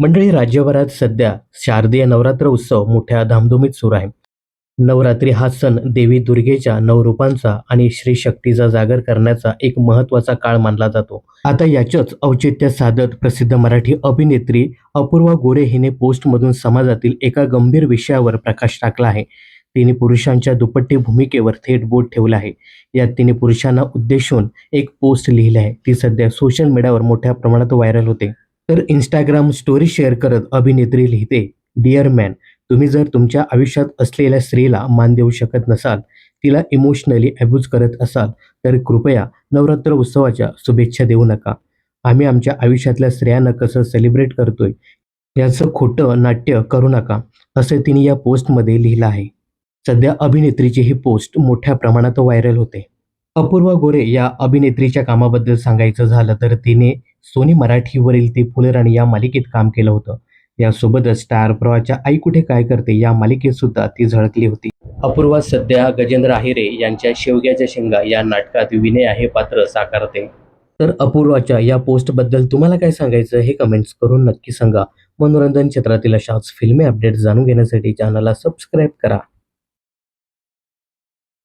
मंडळी राज्यभरात सध्या शारदीय नवरात्र उत्सव मोठ्या धामधुमीत सुरू आहे. नवरात्री हा सण देवी दुर्गेच्या नवरूपांचा आणि श्री शक्तीचा जागर करण्याचा एक महत्त्वाचा काळ मानला जातो. आता याचंच औचित्य साधत प्रसिद्ध मराठी अभिनेत्री अपूर्वा गोरे हिने पोस्टमधून समाजातील एका गंभीर विषयावर प्रकाश टाकला आहे. तिने पुरुषांच्या दुपट्टी भूमिकेवर थेट बोट ठेवलं आहे. यात तिने पुरुषांना उद्देशून एक पोस्ट लिहिली आहे. ती सध्या सोशल मीडियावर मोठ्या प्रमाणात व्हायरल होते. तर इंस्टाग्राम स्टोरी शेअर करत अभिनेत्री लिहिते डिअर मॅन तुम्ही जर तुमच्या आयुष्यात असलेल्या स्त्रीला मान देऊ शकत नसाल तिला इमोशनली अब्यूज करत असाल तर कृपया नवरात्र उत्सवाच्या शुभेच्छा देऊ नका. आम्ही आमच्या आयुष्यातल्या स्त्रियांना कसं सेलिब्रेट करतोय याचं खोटं नाट्य करू नका असं तिने या पोस्टमध्ये लिहिलं आहे. सध्या अभिनेत्रीची ही पोस्ट मोठ्या प्रमाणात व्हायरल होते. अपूर्वा गोरे या अभिनेत्रीच्या कामाबद्दल सांगायचं झालं तर तिने सोनी मराठीवरील ती फुलराणी या मालिकेत काम केलं होतं. यासोबतच स्टार प्रवाच्या आई कुठे काय करते या मालिकेत सुद्धा ती झळकली होती. अपूर्वा सध्या गजेंद्र आहिरे यांच्या शेवग्याच्या शेंगा या नाटकात विनय आहे पात्र साकारते. तर अपूर्वाच्या या पोस्टबद्दल तुम्हाला काय सांगायचं हे कमेंट्स करून नक्की सांगा. मनोरंजन क्षेत्रातील अशाच फिल्मी अपडेट जाणून घेण्यासाठी चॅनलला सबस्क्राईब करा.